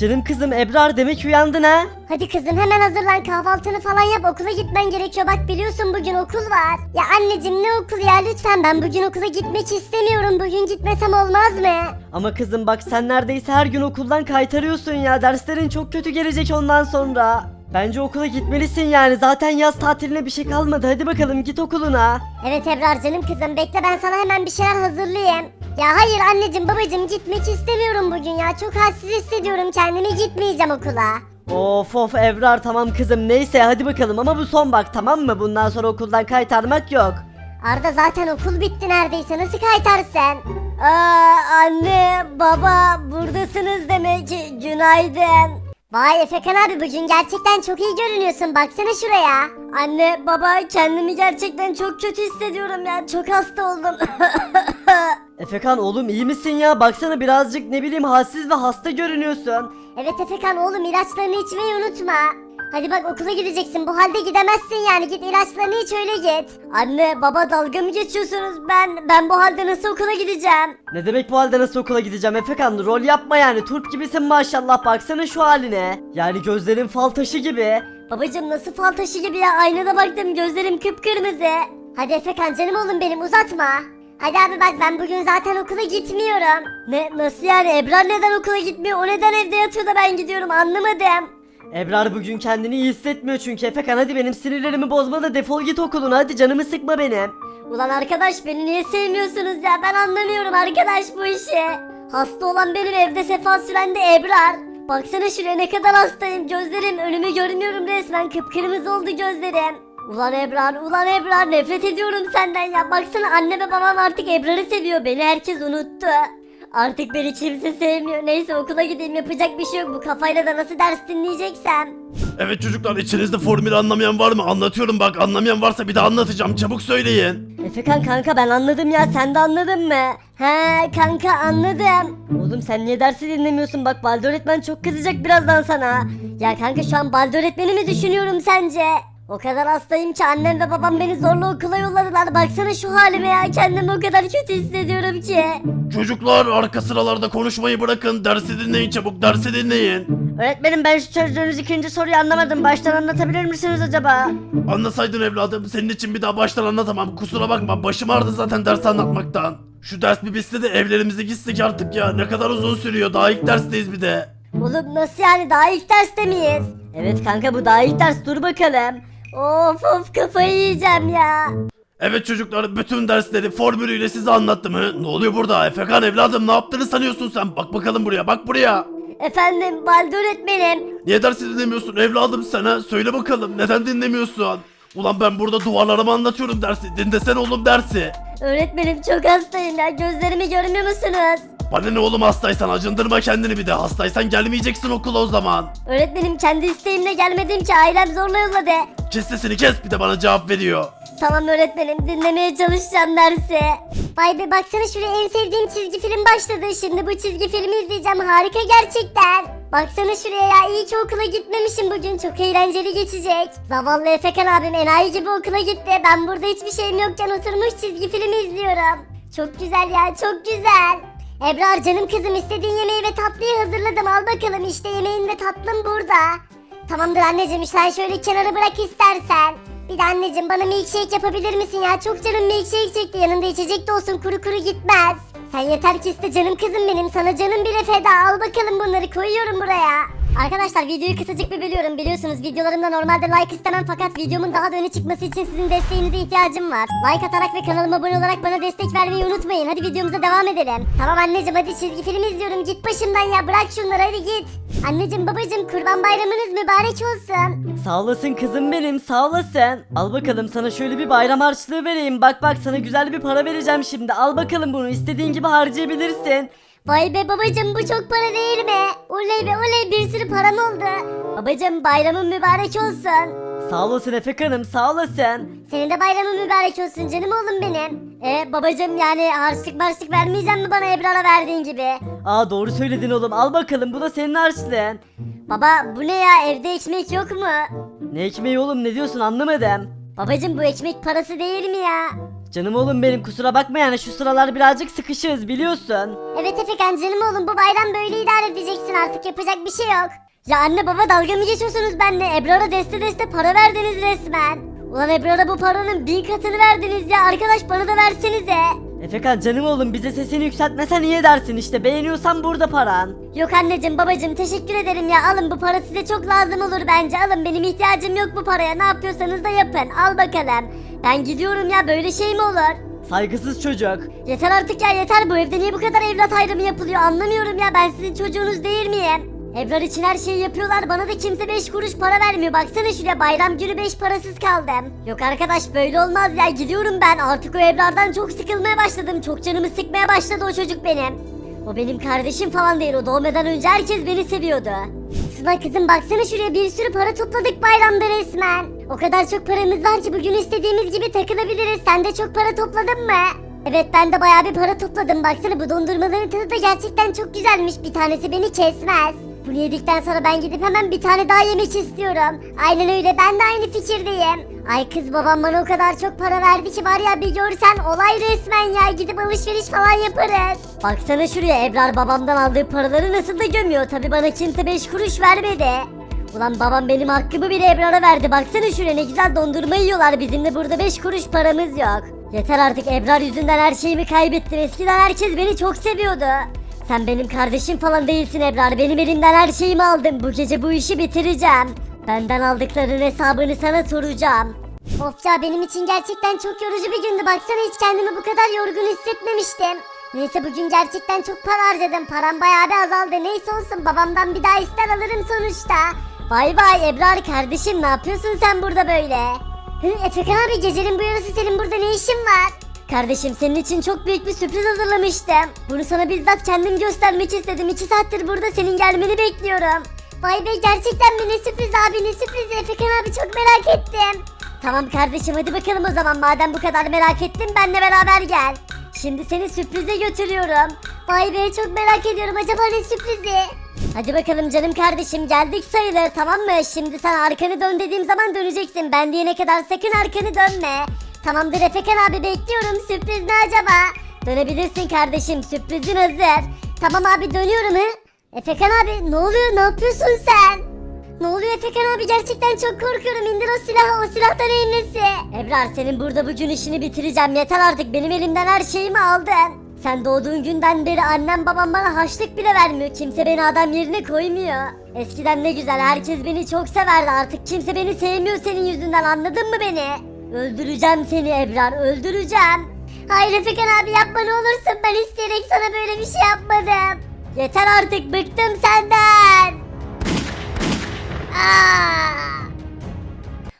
Canım kızım Ebrar demek uyandın ha? Hadi kızım hemen hazırlan kahvaltını falan yap okula gitmen gerekiyor bak biliyorsun bugün okul var. Ya anneciğim ne okul ya lütfen ben bugün okula gitmek istemiyorum bugün gitmesem olmaz mı? Ama kızım bak sen neredeyse her gün okuldan kaytarıyorsun ya. Derslerin çok kötü gelecek ondan sonra. Bence okula gitmelisin yani. Zaten yaz tatiline bir şey kalmadı. Hadi bakalım git okuluna. Evet Ebrar canım kızım bekle ben sana hemen bir şeyler hazırlayayım. Ya hayır anneciğim babacığım gitmek istemiyorum bugün ya çok halsiz hissediyorum kendimi gitmeyeceğim okula. Of of Ebrar tamam kızım neyse hadi bakalım ama bu son bak tamam mı? Bundan sonra okuldan kaytarmak yok. Arda zaten okul bitti neredeyse nasıl kaytarsın? Aa, anne baba buradasınız demek günaydın. Vay Efekan abi bugün gerçekten çok iyi görünüyorsun baksana şuraya. Anne baba kendimi gerçekten çok kötü hissediyorum ya çok hasta oldum. Efekan oğlum iyi misin ya? Baksana birazcık ne bileyim halsiz ve hasta görünüyorsun. evet Efekan oğlum ilaçlarını içmeyi unutma. Hadi bak okula gideceksin bu halde gidemezsin yani git ilaçlarını iç öyle git. Anne baba dalga mı geçiyorsunuz ben ben bu halde nasıl okula gideceğim? Ne demek bu halde nasıl okula gideceğim Efekan? Rol yapma yani. Turp gibisin maşallah. Baksana şu haline. Yani gözlerin fal taşı gibi. Babacım nasıl fal taşı gibi ya aynada baktım gözlerim kıpkırmızı. Hadi Efekan canım oğlum benim uzatma. Hadi abi bak ben bugün zaten okula gitmiyorum. Ne nasıl yani Ebrar neden okula gitmiyor o neden evde yatıyor da ben gidiyorum anlamadım. Ebrar bugün kendini iyi hissetmiyor çünkü Efekan hadi benim sinirlerimi bozma da defol git okuluna hadi canımı sıkma benim. Ulan arkadaş beni niye sevmiyorsunuz ya ben anlamıyorum arkadaş bu işi. Hasta olan benim evde sefa süren de Ebrar. Baksana şuraya ne kadar hastayım gözlerim önümü görmüyorum resmen kıpkırmızı oldu gözlerim. Ulan Ebrar ulan Ebrar nefret ediyorum senden ya baksana anne ve babam artık Ebrar'ı seviyor beni herkes unuttu. Artık beni kimse sevmiyor neyse okula gideyim yapacak bir şey yok bu kafayla da nasıl ders dinleyeceksem. Evet çocuklar içinizde formülü anlamayan var mı? Anlatıyorum bak anlamayan varsa bir daha anlatacağım çabuk söyleyin. Efekan kanka ben anladım ya sen de anladın mı? He kanka anladım. Oğlum sen niye dersi dinlemiyorsun bak Balde öğretmen çok kızacak birazdan sana. Ya kanka şu an balde öğretmeni mi düşünüyorum sence? O kadar hastayım ki annem ve babam beni zorla okula yolladılar. Baksana şu halime ya kendimi o kadar kötü hissediyorum ki. Çocuklar arka sıralarda konuşmayı bırakın dersi dinleyin çabuk dersi dinleyin. Öğretmenim ben şu çözdüğünüz ikinci soruyu anlamadım. Baştan anlatabilir misiniz acaba? Anlasaydın evladım senin için bir daha baştan anlatamam kusura bakma başım ağrıdı zaten ders anlatmaktan. Şu ders bir bitse de evlerimize gitsek artık ya ne kadar uzun sürüyor daha ilk dersteyiz bir de. Oğlum nasıl yani daha ilk derste miyiz? Evet kanka bu daha ilk ders dur bakalım. Of of kafayı yiyeceğim ya. Evet çocuklar bütün dersleri formülüyle size anlattım hı? Ne oluyor burada Efekan evladım ne yaptığını sanıyorsun sen bak bakalım buraya bak buraya. Efendim balde öğretmenim. Niye dersi dinlemiyorsun evladım sana? Söyle bakalım neden dinlemiyorsun? Ulan ben burada duvarlarıma anlatıyorum dersi. Dinlesene oğlum dersi. Öğretmenim çok hastayım ya gözlerimi görmüyor musunuz? Bana ne oğlum hastaysan acındırma kendini bir de. Hastaysan gelmeyeceksin okula o zaman. Öğretmenim kendi isteğimle gelmedim ki ailem zorla yolladı. Kes sesini kes bir de bana cevap veriyor. Tamam öğretmenim dinlemeye çalışacağım dersi. Vay be baksana şuraya en sevdiğim çizgi film başladı. Şimdi bu çizgi filmi izleyeceğim harika gerçekten. Baksana şuraya ya iyi ki okula gitmemişim bugün çok eğlenceli geçecek. Zavallı Efekan abim enayi gibi okula gitti. Ben burada hiçbir şeyim yokken oturmuş çizgi film izliyorum. Çok güzel ya çok güzel. Ebrar canım kızım istediğin yemeği ve tatlıyı hazırladım al bakalım işte yemeğin ve tatlın burada. Tamamdır anneciğim sen şöyle kenara bırak istersen. Bir de anneciğim bana milkshake yapabilir misin ya? Çok canım milkshake çekti. Yanında içecek de olsun kuru kuru gitmez. Sen yeter ki iste canım kızım benim. Sana canım bile feda. Al bakalım bunları koyuyorum buraya. Arkadaşlar videoyu kısacık bir bölüyorum biliyorsunuz videolarımda normalde like istemem fakat videomun daha da öne çıkması için sizin desteğinize ihtiyacım var. Like atarak ve kanalıma abone olarak bana destek vermeyi unutmayın. Hadi videomuza devam edelim. Tamam anneciğim hadi çizgi film izliyorum git başımdan ya bırak şunları hadi git. Anneciğim babacığım kurban bayramınız mübarek olsun. Sağ olasın kızım benim sağ olasın. Al bakalım sana şöyle bir bayram harçlığı vereyim. Bak bak sana güzel bir para vereceğim şimdi. Al bakalım bunu istediğin gibi harcayabilirsin. Vay be babacım bu çok para değil mi? Oley be oley bir sürü param oldu. Babacım bayramın mübarek olsun. Sağ olasın Efekan'ım sağ olasın. Senin de bayramın mübarek olsun canım oğlum benim. E babacım yani harçlık marşlık vermeyeceksin mi bana Ebrar'a verdiğin gibi? Aa doğru söyledin oğlum al bakalım bu da senin harçlığın. Baba bu ne ya evde ekmek yok mu? Ne ekmeği oğlum ne diyorsun anlamadım. Babacım bu ekmek parası değil mi ya? Canım oğlum benim kusura bakma yani şu sıralar birazcık sıkışığız biliyorsun. Evet Efekan canım oğlum bu bayram böyle idare edeceksin artık yapacak bir şey yok. Ya anne baba dalga mı geçiyorsunuz benimle? Ebrar'a deste deste para verdiniz resmen. Ulan Ebrar'a bu paranın bin katını verdiniz ya arkadaş bana da versenize. Efekan canım oğlum bize sesini yükseltmesen iyi edersin işte beğeniyorsan burada paran. Yok anneciğim babacığım teşekkür ederim ya alın bu para size çok lazım olur bence alın benim ihtiyacım yok bu paraya ne yapıyorsanız da yapın al bakalım. Ben gidiyorum ya böyle şey mi olur? Saygısız çocuk. Yeter artık ya yeter bu evde niye bu kadar evlat ayrımı yapılıyor anlamıyorum ya ben sizin çocuğunuz değil miyim? Ebrar için her şeyi yapıyorlar bana da kimse 5 kuruş para vermiyor baksana şuraya bayram günü 5 parasız kaldım. Yok arkadaş böyle olmaz ya gidiyorum ben artık o Ebrar'dan çok sıkılmaya başladım çok canımı sıkmaya başladı o çocuk benim. O benim kardeşim falan değil o doğmadan önce herkes beni seviyordu. Sıla kızım baksana şuraya bir sürü para topladık bayramda resmen. O kadar çok paramız var ki bugün istediğimiz gibi takılabiliriz. Sen de çok para topladın mı? Evet ben de bayağı bir para topladım. Baksana bu dondurmaların tadı da gerçekten çok güzelmiş. Bir tanesi beni kesmez. Bunu yedikten sonra ben gidip hemen bir tane daha yemek istiyorum. Aynen öyle ben de aynı fikirdeyim. Ay kız babam bana o kadar çok para verdi ki var ya bir görsen olay resmen ya gidip alışveriş falan yaparız. Baksana şuraya Ebrar babamdan aldığı paraları nasıl da gömüyor. Tabi bana kimse 5 kuruş vermedi. Ulan babam benim hakkımı bile Ebrar'a verdi. Baksana şuraya ne güzel dondurma yiyorlar. Bizim de burada 5 kuruş paramız yok. Yeter artık Ebrar yüzünden her şeyimi kaybettim. Eskiden herkes beni çok seviyordu. Sen benim kardeşim falan değilsin Ebrar. Benim elimden her şeyimi aldın. Bu gece bu işi bitireceğim. Benden aldıklarının hesabını sana soracağım. Of ya benim için gerçekten çok yorucu bir gündü. Baksana hiç kendimi bu kadar yorgun hissetmemiştim. Neyse bugün gerçekten çok para harcadım. Param bayağı bir azaldı. Neyse olsun babamdan bir daha ister alırım sonuçta. Vay vay Ebrar kardeşim ne yapıyorsun sen burada böyle? Hı, Efekan abi gecenin bu yarısı senin burada ne işin var? Kardeşim senin için çok büyük bir sürpriz hazırlamıştım. Bunu sana bizzat kendim göstermek istedim. İki saattir burada senin gelmeni bekliyorum. Vay be gerçekten mi ne sürpriz abi ne sürpriz Efekan abi çok merak ettim. Tamam kardeşim hadi bakalım o zaman madem bu kadar merak ettin benle beraber gel. Şimdi seni sürprize götürüyorum. Vay be çok merak ediyorum acaba ne sürprizi? Hadi bakalım canım kardeşim geldik sayılır tamam mı? Şimdi sen arkanı dön dediğim zaman döneceksin. Ben diyene kadar sakın arkanı dönme. Tamamdır Efekan abi bekliyorum. Sürpriz ne acaba? Dönebilirsin kardeşim sürprizin hazır. Tamam abi dönüyorum hı. Efekan abi ne oluyor ne yapıyorsun sen? Ne oluyor Efekan abi gerçekten çok korkuyorum indir o silahı o silah da neyin nesi? Ebrar senin burada bugün işini bitireceğim yeter artık benim elimden her şeyimi aldın. Sen doğduğun günden beri annem babam bana haçlık bile vermiyor. Kimse beni adam yerine koymuyor. Eskiden ne güzel herkes beni çok severdi artık kimse beni sevmiyor senin yüzünden anladın mı beni? Öldüreceğim seni Ebrar öldüreceğim. Hayır Efekan abi yapma ne olursun ben isteyerek sana böyle bir şey yapmadım. Yeter artık bıktım senden.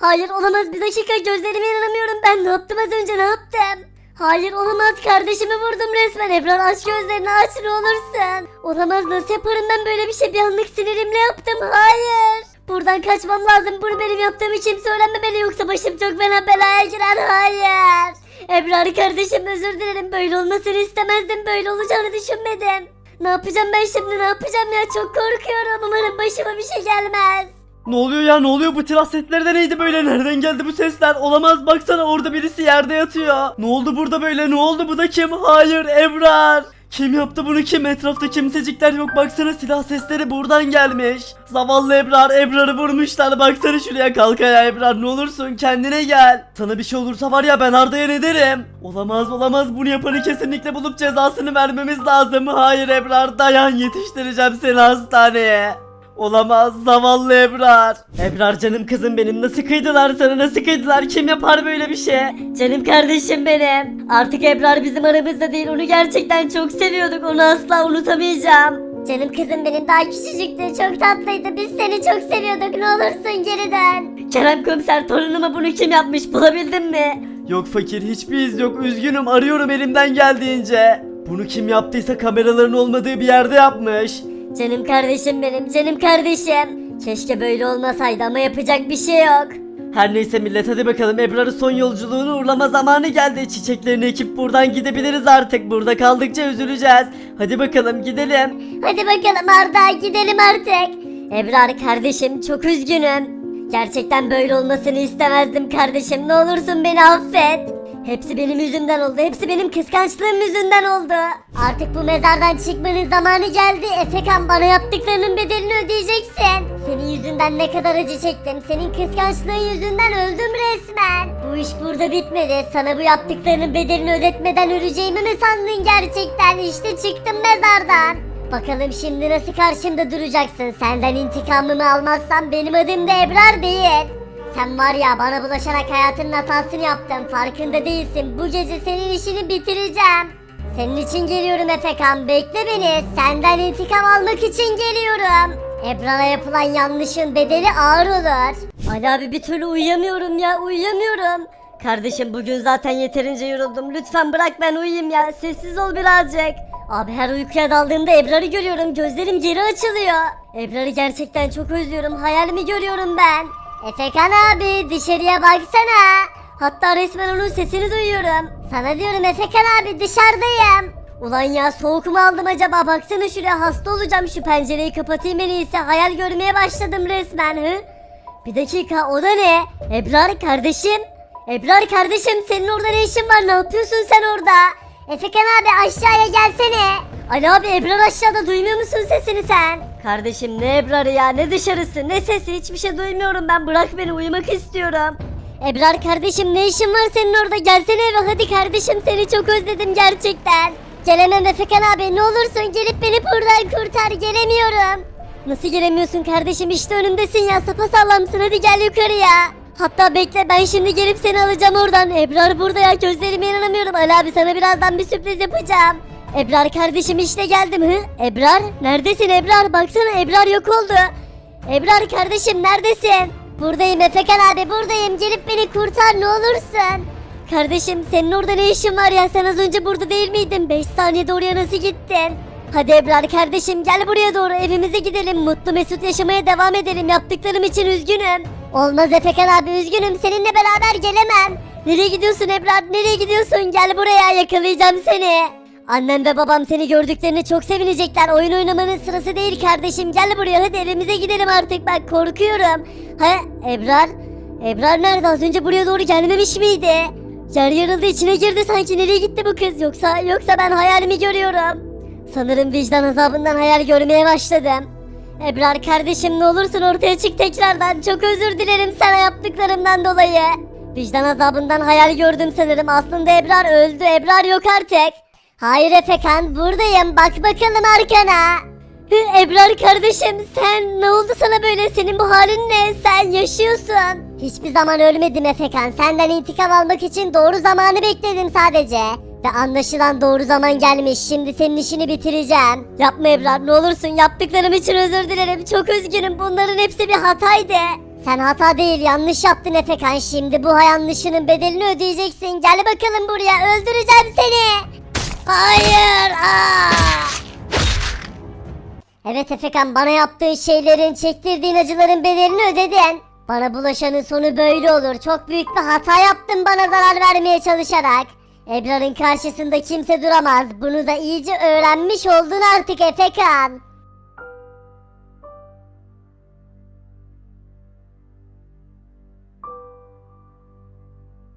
Hayır olamaz. Bir dakika gözlerime inanamıyorum. Ben ne yaptım az önce? Ne yaptım? Hayır olamaz. Kardeşimi vurdum resmen. Ebrar aç gözlerini. Aç ne olursun. Olamaz. Nasıl yaparım ben böyle bir şey? Bir anlık sinirimle yaptım. Hayır. Buradan kaçmam lazım. Bunu benim yaptığımı kimse öğrenmemeli yoksa başım çok fena belaya girer. Hayır. Ebrar kardeşim özür dilerim. Böyle olmasını istemezdim. Böyle olacağını düşünmedim. Ne yapacağım ben şimdi? Ne yapacağım ya? Çok korkuyorum. Umarım başıma bir şey gelmez. Ne oluyor ya ne oluyor? Bu silah sesleri de neydi böyle? Nereden geldi bu sesler? Olamaz baksana orada birisi yerde yatıyor. Ne oldu burada böyle? Ne oldu? Bu da kim? Hayır Ebrar. Kim yaptı bunu? Kim? Etrafta kimsecikler yok. Baksana silah sesleri buradan gelmiş. Zavallı Ebrar Ebrar'ı vurmuşlar. Baksana şuraya kalk ayağa Ebrar. Ne olursun kendine gel. Sana bir şey olursa var ya ben Arda'ya ne derim? Olamaz olamaz. Bunu yapanı kesinlikle bulup cezasını vermemiz lazım. Hayır Ebrar dayan. Yetiştireceğim seni hastaneye Olamaz zavallı Ebrar. Ebrar canım kızım benim nasıl kıydılar sana nasıl kıydılar kim yapar böyle bir şey? Canım kardeşim benim. Artık Ebrar bizim aramızda değil onu gerçekten çok seviyorduk onu asla unutamayacağım. Canım kızım benim daha küçücüktü çok tatlıydı biz seni çok seviyorduk ne olursun geri dön. Kerem komiser torunuma bunu kim yapmış bulabildin mi? Yok fakir hiçbir iz yok üzgünüm arıyorum elimden geldiğince. Bunu kim yaptıysa kameraların olmadığı bir yerde yapmış. Canım kardeşim benim canım kardeşim. Keşke böyle olmasaydı ama yapacak bir şey yok. Her neyse millet hadi bakalım Ebrar'ı son yolculuğunu uğurlama zamanı geldi. Çiçeklerini ekip buradan gidebiliriz artık. Burada kaldıkça üzüleceğiz. Hadi bakalım gidelim. Hadi bakalım Arda gidelim artık. Ebrar kardeşim çok üzgünüm. Gerçekten böyle olmasını istemezdim kardeşim ne olursun beni affet. Hepsi benim yüzümden oldu. Hepsi benim kıskançlığım yüzünden oldu. Artık bu mezardan çıkmanın zamanı geldi. Efekan bana yaptıklarının bedelini ödeyeceksin. Senin yüzünden ne kadar acı çektim. Senin kıskançlığın yüzünden öldüm resmen. Bu iş burada bitmedi. Sana bu yaptıklarının bedelini ödetmeden öleceğimi mi sandın gerçekten? İşte çıktım mezardan. Bakalım şimdi nasıl karşımda duracaksın? Senden intikamımı almazsam benim adım da Ebrar değil. Sen var ya bana bulaşarak hayatının hatasını yaptın. Farkında değilsin. Bu gece senin işini bitireceğim. Senin için geliyorum Efekan. Bekle beni. Senden intikam almak için geliyorum. Ebrar'a yapılan yanlışın bedeli ağır olur. Ali abi bir türlü uyuyamıyorum ya. Uyuyamıyorum. Kardeşim bugün zaten yeterince yoruldum. Lütfen bırak ben uyuyayım ya. Sessiz ol birazcık. Abi her uykuya daldığımda Ebrar'ı görüyorum. Gözlerim geri açılıyor. Ebrar'ı gerçekten çok özlüyorum. Hayalimi görüyorum ben. Efekan abi dışarıya baksana. Hatta resmen onun sesini duyuyorum. Sana diyorum Efekan abi dışarıdayım. Ulan ya soğuk mu aldım acaba? Baksana şuraya hasta olacağım. Şu pencereyi kapatayım en iyisi. Hayal görmeye başladım resmen. Hı? Bir dakika o da ne? Ebrar kardeşim. Ebrar kardeşim senin orada ne işin var? Ne yapıyorsun sen orada? Efekan abi aşağıya gelsene. Ali abi Ebrar aşağıda duymuyor musun sesini sen? Kardeşim ne Ebrar'ı ya ne dışarısı ne sesi hiçbir şey duymuyorum ben bırak beni uyumak istiyorum. Ebrar kardeşim ne işin var senin orada gelsene eve hadi kardeşim seni çok özledim gerçekten. Gelemem Efekan abi ne olursun gelip beni buradan kurtar gelemiyorum. Nasıl gelemiyorsun kardeşim işte önümdesin ya sapasağlamsın hadi gel yukarıya. Hatta bekle ben şimdi gelip seni alacağım oradan. Ebrar burada ya gözlerime inanamıyorum. Ali abi sana birazdan bir sürpriz yapacağım. Ebrar kardeşim işte geldim hı. Ebrar neredesin Ebrar baksana Ebrar yok oldu. Ebrar kardeşim neredesin? Buradayım Efekan abi buradayım gelip beni kurtar ne olursun. Kardeşim senin orada ne işin var ya sen az önce burada değil miydin? 5 saniyede oraya nasıl gittin? Hadi Ebrar kardeşim gel buraya doğru evimize gidelim mutlu mesut yaşamaya devam edelim yaptıklarım için üzgünüm. Olmaz Efekan abi üzgünüm seninle beraber gelemem. Nereye gidiyorsun Ebrar nereye gidiyorsun gel buraya yakalayacağım seni. Annem ve babam seni gördüklerine çok sevinecekler. Oyun oynamanın sırası değil kardeşim. Gel buraya hadi evimize gidelim artık. Bak korkuyorum. Ha Ebrar? Ebrar nerede? Az önce buraya doğru gelmemiş miydi? Yer yarıldı içine girdi sanki. Nereye gitti bu kız? Yoksa yoksa ben hayalimi görüyorum. Sanırım vicdan azabından hayal görmeye başladım. Ebrar kardeşim ne olursun ortaya çık tekrardan. Çok özür dilerim sana yaptıklarımdan dolayı. Vicdan azabından hayal gördüm sanırım. Aslında Ebrar öldü. Ebrar yok artık. Hayır Efekan buradayım. Bak bakalım arkana. Ebrar kardeşim sen ne oldu sana böyle? Senin bu halin ne? Sen yaşıyorsun. Hiçbir zaman ölmedim Efekan. Senden intikam almak için doğru zamanı bekledim sadece. Ve anlaşılan doğru zaman gelmiş. Şimdi senin işini bitireceğim. Yapma Ebrar ne olursun yaptıklarım için özür dilerim. Çok üzgünüm bunların hepsi bir hataydı. Sen hata değil yanlış yaptın Efekan. Şimdi bu yanlışının bedelini ödeyeceksin. Gel bakalım buraya öldüreceğim seni. Hayır. Aa! Evet Efekan bana yaptığın şeylerin, çektirdiğin acıların bedelini ödedin. Bana bulaşanın sonu böyle olur. Çok büyük bir hata yaptın bana zarar vermeye çalışarak. Ebrar'ın karşısında kimse duramaz. Bunu da iyice öğrenmiş oldun artık Efekan.